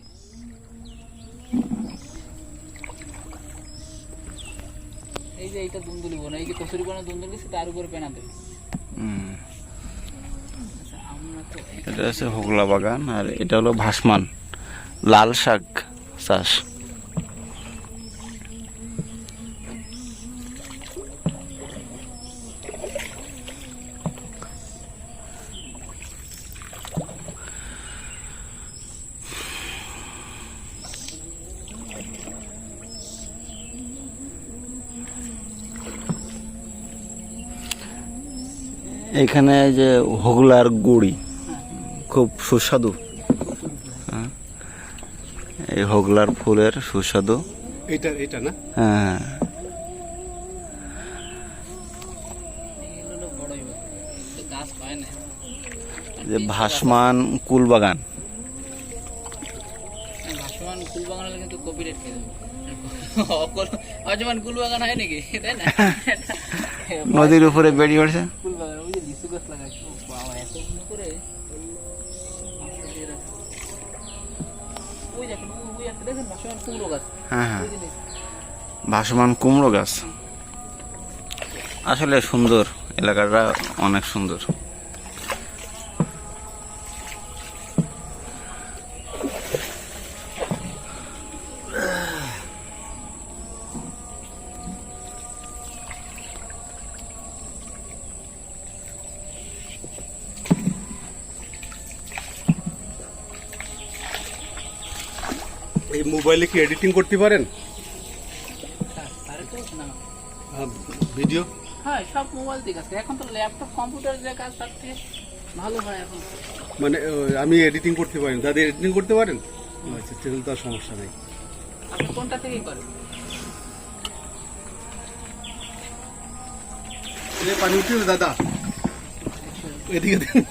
করি এই যে এইটা দুন্দুলি বন এই যে কচুরি বনে দুন্দুলি সে তার উপরে পেনা দেবে। আচ্ছা, এটা হচ্ছে হোগলা বাগান আর এটা হলো ভাসমান লাল শাক চাষ এখানে যে হোগলার গুড়ি খুব সুস্বাদু। হ্যাঁ। এই হোগলার ফুলের সুস্বাদু। এটা এটা না? হ্যাঁ না যে ভাসমান কুলবাগান। ভাসমান কুল কিন্তু কপিরাইট খেয়ে দেবো ভাসমান কুল হয় নাকি? তাই না? নদীর উপরে বেরিয়ে পড়ছে কুল বাগান ওই যে লিচু গাছ লাগাইছে বাবা এতগুলো করে মাছটা দিয়ে রাখে। ওই দেখেন ওই- ওই একটা দেখেন ভাসমান কুমড়ো গাছ হ্যাঁ হ্যাঁ। ভাসমান কুমড়ো গাছ আসলে সুন্দর এলাকাটা অনেক সুন্দর এই মোবাইলে কি এডিটিং করতে পারেন? হ্যাঁ, ভিডিও হ্যাঁ সব মোবাইল থেকে আছে। এখন তো ল্যাপটপ কম্পিউটার যে কাজ ভালো হয় এখন। মানে আমি এডিটিং করতে পারি। দাদা এডিটিং করতে পারেন? আচ্ছা তাহলে তো সমস্যা নেই। আপনি কোনটা থেকেই করেন? পানি দাদা। এদিকে দেখুন।